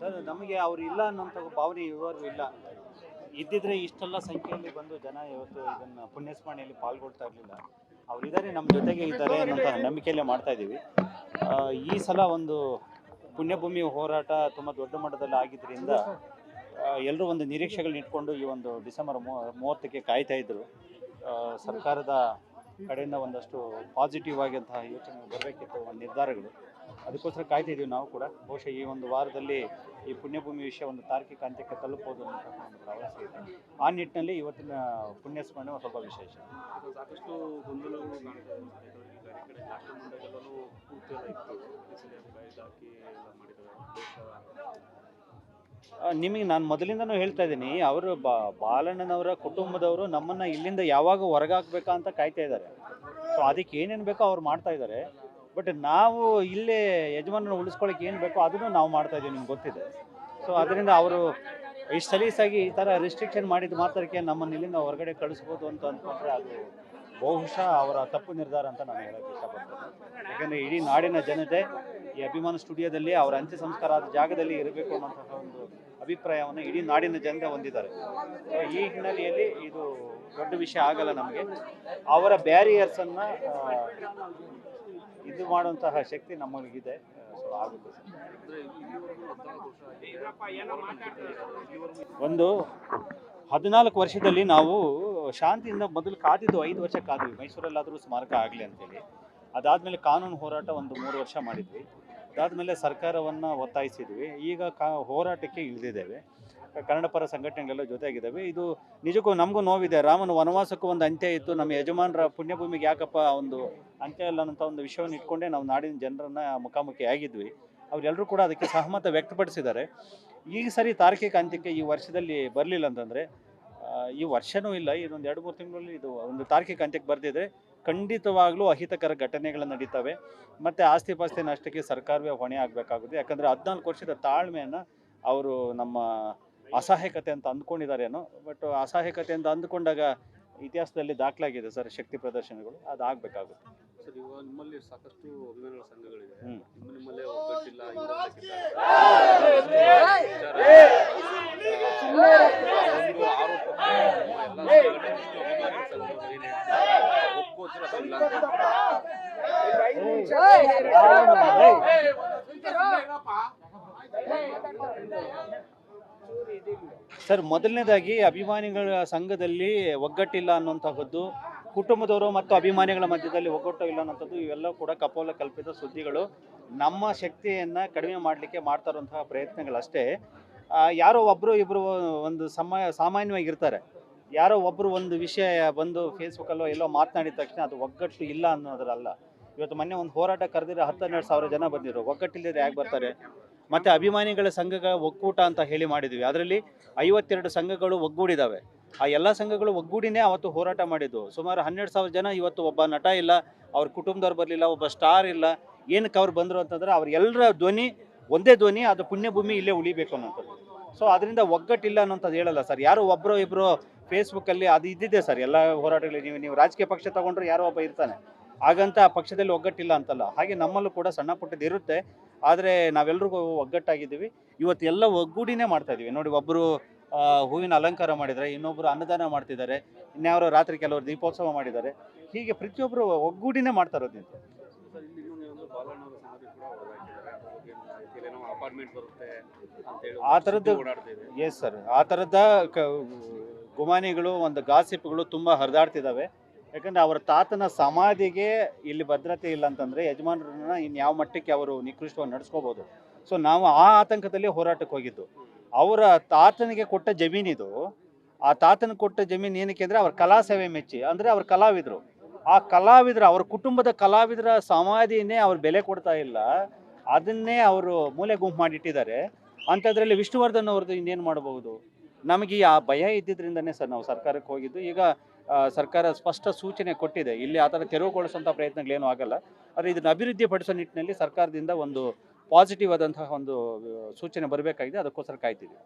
Sir, ನಮಗೆ ಅವ್ರು ಇಲ್ಲ ಅನ್ನೋಂಥ ಭಾವನೆ ಇವರು ಇಲ್ಲ. ಇದ್ದಿದ್ರೆ ಇಷ್ಟೆಲ್ಲ ಸಂಖ್ಯೆಯಲ್ಲಿ ಬಂದು ಜನ ಇವತ್ತು ಇದನ್ನ ಪುಣ್ಯಸ್ಮರಣೆಯಲ್ಲಿ ಪಾಲ್ಗೊಳ್ತಾ ಇರಲಿಲ್ಲ. ಅವ್ರು ಇದ್ದಾರೆ ನಮ್ಮ ಜೊತೆಗೆ ಇದ್ದಾರೆ ಅನ್ನೋಂಥ ನಂಬಿಕೆಯಲ್ಲೇ ಮಾಡ್ತಾ ಇದ್ದೀವಿ. ಈ ಸಲ ಒಂದು ಪುಣ್ಯಭೂಮಿ ಹೋರಾಟ ತುಂಬ ದೊಡ್ಡ ಮಟ್ಟದಲ್ಲಿ ಆಗಿದ್ದರಿಂದ ಎಲ್ಲರೂ ಒಂದು ನಿರೀಕ್ಷೆಗಳನ್ನ ಇಟ್ಕೊಂಡು ಈ ಒಂದು ಡಿಸೆಂಬರ್ ಮೂವತ್ತಕ್ಕೆ ಕಾಯ್ತಾ ಇದ್ದರು ಸರ್ಕಾರದ ಕಡೆಯಿಂದ ಒಂದಷ್ಟು ಪಾಸಿಟಿವ್ ಆಗಿಂತಹ ಯೋಚನೆ ಬರಬೇಕಿತ್ತು, ಒಂದು ನಿರ್ಧಾರಗಳು. ಅದಕ್ಕೋಸ್ಕರ ಕಾಯ್ತಾ ಇದ್ದೀವಿ ನಾವು ಕೂಡ. ಬಹುಶಃ ಈ ಒಂದು ವಾರದಲ್ಲಿ ಈ ಪುಣ್ಯಭೂಮಿ ವಿಷಯ ಒಂದು ತಾರ್ಕಿಕ ಅಂತ್ಯಕ್ಕೆ ತಲುಪೋದು ಅಂತ ಒಂದು ಭರವಸೆ ಇದೆ. ಆ ನಿಟ್ಟಿನಲ್ಲಿ ಇವತ್ತಿನ ಪುಣ್ಯ ಸ್ಮರಣೆ ಸ್ವಲ್ಪ ವಿಶೇಷ ಸಾಕಷ್ಟು ಗೊಂದಲಗಳು ನಿಮಗೆ ನಾನು ಮೊದಲಿಂದನೂ ಹೇಳ್ತಾ ಇದ್ದೀನಿ ಅವರು ಬಾ ಬಾಲಣ್ಣನವರ ಕುಟುಂಬದವರು ನಮ್ಮನ್ನ ಇಲ್ಲಿಂದ ಯಾವಾಗ ಹೊರಗಾಕ್ಬೇಕಾ ಅಂತ ಕಾಯ್ತಾ ಇದ್ದಾರೆ. ಸೊ ಅದಕ್ಕೆ ಏನೇನು ಬೇಕೋ ಅವ್ರು ಮಾಡ್ತಾ ಇದ್ದಾರೆ. ಬಟ್ ನಾವು ಇಲ್ಲೇ ಯಜಮಾನ ಉಳಿಸ್ಕೊಳ್ಳೋಕೆ ಏನು ಬೇಕೋ ಅದನ್ನು ನಾವು ಮಾಡ್ತಾ ಇದೀವಿ ನಿಮ್ಗೆ ಗೊತ್ತಿದೆ. ಸೊ ಅದರಿಂದ ಅವರು ಇಷ್ಟು ಸಲೀಸಾಗಿ ಈ ಥರ ರಿಸ್ಟ್ರಿಕ್ಷನ್ ಮಾಡಿದ ಮಾತ್ರಕ್ಕೆ ನಮ್ಮನ್ನು ಇಲ್ಲಿಂದ ಹೊರಗಡೆ ಕಳಿಸ್ಬೋದು ಅಂತ ಅಂದ್ಕೊಂಡ್ರೆ ಅದು ಬಹುಶಃ ಅವರ ತಪ್ಪು ನಿರ್ಧಾರ ಅಂತ ನಾನು ಹೇಳೋಕ್ಕೆ ಇಷ್ಟಪಡ್ತೇನೆ. ಯಾಕಂದರೆ ಇಡೀ ನಾಡಿನ ಜನತೆ ಈ ಅಭಿಮಾನ ಸ್ಟುಡಿಯೋದಲ್ಲಿ ಅವರ ಅಂತ್ಯ ಸಂಸ್ಕಾರ ಆದ ಜಾಗದಲ್ಲಿ ಇರಬೇಕು ಅನ್ನೋಂತಹ ಒಂದು ಅಭಿಪ್ರಾಯವನ್ನು ಇಡೀ ನಾಡಿನ ಜನತೆ ಹೊಂದಿದ್ದಾರೆ. ಸೊ ಈ ಹಿನ್ನೆಲೆಯಲ್ಲಿ ಇದು ದೊಡ್ಡ ವಿಷಯ ಆಗಲ್ಲ ನಮಗೆ. ಅವರ ಬ್ಯಾರಿಯರ್ಸನ್ನು ಇದು ಮಾಡುವಂತಹ ಶಕ್ತಿ ನಮ್ಮಲ್ಲಿಗಿದೆ. ಒಂದು ಹದಿನಾಲ್ಕು ವರ್ಷದಲ್ಲಿ ನಾವು ಶಾಂತಿಯಿಂದ ಮೊದಲು ಕಾದಿದ್ದು ಐದು ವರ್ಷ ಕಾದ್ವಿ. ಮೈಸೂರಲ್ಲಾದರೂ ಸ್ಮಾರಕ ಆಗಲಿ ಅಂತೇಳಿ. ಅದಾದಮೇಲೆ ಕಾನೂನು ಹೋರಾಟ ಒಂದು ಮೂರು ವರ್ಷ ಮಾಡಿದ್ವಿ. ಅದಾದಮೇಲೆ ಸರ್ಕಾರವನ್ನು ಒತ್ತಾಯಿಸಿದ್ವಿ. ಈಗ ಕಾ ಹೋರಾಟಕ್ಕೆ ಇಳಿದಿದ್ದೇವೆ. ಕನ್ನಡ ಪರ ಸಂಘಟನೆಗಳೆಲ್ಲ ಜೊತೆಯಾಗಿದ್ದಾವೆ. ಇದು ನಿಜಕ್ಕೂ ನಮಗೂ ನೋವಿದೆ. ರಾಮನ ವನವಾಸಕ್ಕೂ ಒಂದು ಅಂತ್ಯ ಇತ್ತು. ನಮ್ಮ ಯಜಮಾನರ ಪುಣ್ಯಭೂಮಿಗೆ ಯಾಕಪ್ಪ ಒಂದು ಅಂತ್ಯ ಇಲ್ಲ ಅನ್ನೋಂಥ ಒಂದು ವಿಷಯವನ್ನು ಇಟ್ಕೊಂಡೇ ನಾವು ನಾಡಿನ ಜನರನ್ನು ಮುಖಾಮುಖಿ ಆಗಿದ್ವಿ. ಅವರೆಲ್ಲರೂ ಕೂಡ ಅದಕ್ಕೆ ಸಹಮತ ವ್ಯಕ್ತಪಡಿಸಿದ್ದಾರೆ. ಈಗ ಸರಿ ತಾರ್ಕಿಕ ಅಂತ್ಯಕ್ಕೆ ಈ ವರ್ಷದಲ್ಲಿ ಬರಲಿಲ್ಲ ಅಂತಂದರೆ ಈ ವರ್ಷನೂ ಇಲ್ಲ ಇದೊಂದು ಎರಡು ಮೂರು ತಿಂಗಳಲ್ಲಿ ಇದು ಒಂದು ತಾರ್ಕಿಕ ಅಂತ್ಯಕ್ಕೆ ಬರ್ತಿದ್ರೆ ಖಂಡಿತವಾಗ್ಲೂ ಅಹಿತಕರ ಘಟನೆಗಳು ನಡೀತವೆ ಮತ್ತು ಆಸ್ತಿ ಪಾಸ್ತಿ ನಷ್ಟಕ್ಕೆ ಸರ್ಕಾರವೇ ಹೊಣೆ ಆಗಬೇಕಾಗುತ್ತೆ ಯಾಕಂದರೆ ಹದಿನಾಲ್ಕು ವರ್ಷದ ತಾಳ್ಮೆಯನ್ನು ಅವರು ನಮ್ಮ ಅಸಹಾಯಕತೆ ಅಂತ ಅಂದ್ಕೊಂಡಿದ್ದಾರೇನೋ ಬಟ್ ಅಸಹಾಯಕತೆ ಅಂತ ಅಂದ್ಕೊಂಡಾಗ ಇತಿಹಾಸದಲ್ಲಿ ದಾಖಲಾಗಿದೆ ಸರ್ ಶಕ್ತಿ ಪ್ರದರ್ಶನಗಳು ಅದು ಆಗಬೇಕಾಗುತ್ತೆ ಸರ್ ಇವಾಗ ನಿಮ್ಮಲ್ಲಿ ಸಾಕಷ್ಟು ಅಭಿಮಾನಿಗಳ ಸಂಘಗಳಿದೆ ನಿಮ್ಮ ನಿಮ್ಮಲ್ಲೇ ಒಗ್ಗಟ್ಟಿಲ್ಲ ಇನ್ನೊಂದಕ್ಕಿಲ್ಲ. ಒಂದು ಆರೋಪ ಎಲ್ಲ ಸಂಘಟನೆಗಳು ಅಭಿಮಾನಿಗಳ ಸಂಘಗಳು ಏನ್ ಹೇಳ್ತಾರೆ, ಒಪ್ಕೋತೀರಾ ಅಥವಾ ಇಲ್ಲ ಅಂತ ಸರ್, ಮೊದಲನೇದಾಗಿ ಅಭಿಮಾನಿಗಳ ಸಂಘದಲ್ಲಿ ಒಗ್ಗಟ್ಟಿಲ್ಲ ಅನ್ನುವಂತಹದ್ದು, ಕುಟುಂಬದವರು ಮತ್ತು ಅಭಿಮಾನಿಗಳ ಮಧ್ಯದಲ್ಲಿ ಒಗ್ಗಟ್ಟು ಇಲ್ಲ ಅನ್ನೋಂಥದ್ದು ಇವೆಲ್ಲ ಕೂಡ ಕಪೋಲ ಕಲ್ಪಿತ ಸುದ್ದಿಗಳು. ನಮ್ಮ ಶಕ್ತಿಯನ್ನು ಕಡಿಮೆ ಮಾಡಲಿಕ್ಕೆ ಮಾಡ್ತಾ ಇರುವಂತಹ ಪ್ರಯತ್ನಗಳಷ್ಟೇ. ಯಾರೋ ಒಬ್ಬರು ಇಬ್ಬರು ಒಂದು ಸಮ, ಸಾಮಾನ್ಯವಾಗಿ ಇರ್ತಾರೆ. ಯಾರೋ ಒಬ್ಬರು ಒಂದು ವಿಷಯ ಬಂದು ಫೇಸ್ಬುಕ್ಕಲ್ಲೋ ಎಲ್ಲೋ ಮಾತನಾಡಿದ ತಕ್ಷಣ ಅದು ಒಗ್ಗಟ್ಟು ಇಲ್ಲ ಅನ್ನೋದ್ರಲ್ಲ. ಇವತ್ತು ಮೊನ್ನೆ ಒಂದು ಹೋರಾಟ ಕರೆದಿರೋ ಹತ್ತೆರಡು ಸಾವಿರ ಜನ ಬಂದಿದ್ರು. ಒಗ್ಗಟ್ಟಿಲ್ಲದೆ ಯಾಕೆ ಬರ್ತಾರೆ? ಮತ್ತು ಅಭಿಮಾನಿಗಳ ಸಂಘಗಳ ಒಕ್ಕೂಟ ಅಂತ ಹೇಳಿ ಮಾಡಿದ್ವಿ. ಅದರಲ್ಲಿ ಐವತ್ತೆರಡು ಸಂಘಗಳು ಒಗ್ಗೂಡಿದಾವೆ. ಆ ಎಲ್ಲ ಸಂಘಗಳು ಒಗ್ಗೂಡಿನೇ ಅವತ್ತು ಹೋರಾಟ ಮಾಡಿದ್ದು. ಸುಮಾರು ಹನ್ನೆರಡು ಸಾವಿರ ಜನ ಇವತ್ತು ಒಬ್ಬ ನಟ ಇಲ್ಲ, ಅವ್ರ ಕುಟುಂಬದವ್ರು ಬರಲಿಲ್ಲ, ಒಬ್ಬ ಸ್ಟಾರ್ ಇಲ್ಲ. ಏನಕ್ಕೆ ಅವ್ರು ಬಂದರು ಅಂತಂದ್ರೆ ಅವ್ರ ಎಲ್ಲರ ಧ್ವನಿ, ಒಂದೇ ಧ್ವನಿ, ಅದು ಪುಣ್ಯಭೂಮಿ ಇಲ್ಲೇ ಉಳಿಬೇಕು ಅನ್ನೋಂಥದ್ದು ಸೊ ಅದರಿಂದ ಒಗ್ಗಟ್ಟಿಲ್ಲ ಅನ್ನೋಂಥದ್ದು ಹೇಳಲ್ಲ ಸರ್. ಯಾರು ಒಬ್ಬರು ಇಬ್ಬರು ಫೇಸ್ಬುಕ್ಕಲ್ಲಿ ಅದು ಇದ್ದಿದೆ ಸರ್. ಎಲ್ಲ ಹೋರಾಟಗಳಲ್ಲಿ ನೀವು ನೀವು ರಾಜಕೀಯ ಪಕ್ಷ ತಗೊಂಡ್ರೆ ಯಾರೋ ಒಬ್ಬ ಇರ್ತಾನೆ. ಹಾಗಂತ ಪಕ್ಷದಲ್ಲಿ ಒಗ್ಗಟ್ಟಿಲ್ಲ ಅಂತಲ್ಲ. ಹಾಗೆ ನಮ್ಮಲ್ಲೂ ಕೂಡ ಸಣ್ಣ ಪುಟ್ಟದ್ದು ಇರುತ್ತೆ. ಆದರೆ ನಾವೆಲ್ಲರಿಗೂ ಒಗ್ಗಟ್ಟಾಗಿದ್ದೀವಿ. ಇವತ್ತು ಎಲ್ಲ ಒಗ್ಗೂಡಿನೇ ಮಾಡ್ತಾ ಇದ್ದೀವಿ ನೋಡಿ ಒಬ್ಬರು ಹೂವಿನ ಅಲಂಕಾರ ಮಾಡಿದರೆ ಇನ್ನೊಬ್ಬರು ಅನ್ನದಾನ ಮಾಡ್ತಿದ್ದಾರೆ. ಇನ್ಯಾವರು ರಾತ್ರಿ ಕೆಲವರು ದೀಪೋತ್ಸವ ಮಾಡಿದ್ದಾರೆ. ಹೀಗೆ ಪ್ರತಿಯೊಬ್ಬರು ಒಗ್ಗೂಡಿನೇ ಮಾಡ್ತಾ ಇರೋದು ಇದು. ಸರ್ ಇಲ್ಲಿ ಇನ್ನೊಂದು ಏನಂದ್ರೆ ಬಾಲಣ್ಣವರ ಸಮಾಧಿ ಕೂಡ ಹೊರಗಾಕಿದ್ದಾರೆ ಅದ್ರ ಏನೋ ಅಪಾರ್ಟ್ಮೆಂಟ್ ಬರುತ್ತೆ ಅಂತ ಹೇಳಿ ಆ ಥರದ್ದು- ಓಡಾಡ್ತಾ ಇದೆ. ಎಸ್ ಸರ್ ಆ ಥರದ ಕ ಗುಮಾನಿಗಳು ಒಂದು ಗಾಸಿಪ್ಗಳು ತುಂಬ ಹರಿದಾಡ್ತಿದ್ದಾವೆ ಯಾಕಂದ್ರೆ ಅವರ ತಾತನ ಸಮಾಧಿಗೆ ಇಲ್ಲಿ ಭದ್ರತೆ ಇಲ್ಲ ಅಂತಂದರೆ ಯಜಮಾನರನ್ನ ಇನ್ನು ಯಾವ ಮಟ್ಟಕ್ಕೆ ಅವರು ನಿಕೃಷ್ಟವಾಗಿ ನಡೆಸ್ಕೋಬಹುದು ಸೊ ನಾವು ಆ ಆತಂಕದಲ್ಲಿ ಹೋರಾಟಕ್ಕೆ ಹೋಗಿದ್ದು. ಅವರ ತಾತನಿಗೆ ಕೊಟ್ಟ ಜಮೀನಿದು ಆ ತಾತನ ಕೊಟ್ಟ ಜಮೀನು ಏನಕ್ಕೆ ಅಂದರೆ ಅವ್ರ ಕಲಾ ಸೇವೆ ಮೆಚ್ಚಿ ಅಂದರೆ ಅವ್ರ ಕಲಾವಿದರು. ಆ ಕಲಾವಿದರ ಅವ್ರ ಕುಟುಂಬದ ಕಲಾವಿದರ ಸಮಾಧಿನೇ ಅವ್ರು ಬೆಲೆ ಕೊಡ್ತಾ ಇಲ್ಲ. ಅದನ್ನೇ ಅವರು ಮೂಲೆ ಗುಂಪು ಮಾಡಿಟ್ಟಿದ್ದಾರೆ. ಅಂಥದ್ರಲ್ಲಿ ವಿಷ್ಣುವರ್ಧನ್ ಅವ್ರದ್ದು ಇನ್ನೇನು ಮಾಡಬಹುದು? ನಮಗೆ ಆ ಭಯ ಇದ್ದಿದ್ದರಿಂದನೇ ಸರ್ ನಾವು ಸರ್ಕಾರಕ್ಕೆ ಹೋಗಿದ್ದು. ಈಗ ಸರ್ಕಾರ ಸ್ಪಷ್ಟ ಸೂಚನೆ ಕೊಟ್ಟಿದೆ. ಇಲ್ಲಿ ಆ ಥರ ತೆರವುಗೊಳಿಸುವಂಥ ಪ್ರಯತ್ನಗಳೇನೂ ಆಗಲ್ಲ. ಆದರೆ ಇದನ್ನು ಅಭಿವೃದ್ಧಿ ಪಡಿಸೋ ನಿಟ್ಟಿನಲ್ಲಿ ಸರ್ಕಾರದಿಂದ ಒಂದು ಪಾಸಿಟಿವ್ ಆದಂತಹ ಒಂದು ಸೂಚನೆ ಬರಬೇಕಾಗಿದೆ. ಅದಕ್ಕೋಸ್ಕರ ಕಾಯ್ತಿದೆ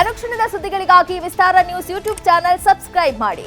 ಅನುಕ್ಷಣದ ಸುದ್ದಿಗಳಿಗಾಗಿ Vistara news YouTube channel subscribe ಮಾಡಿ.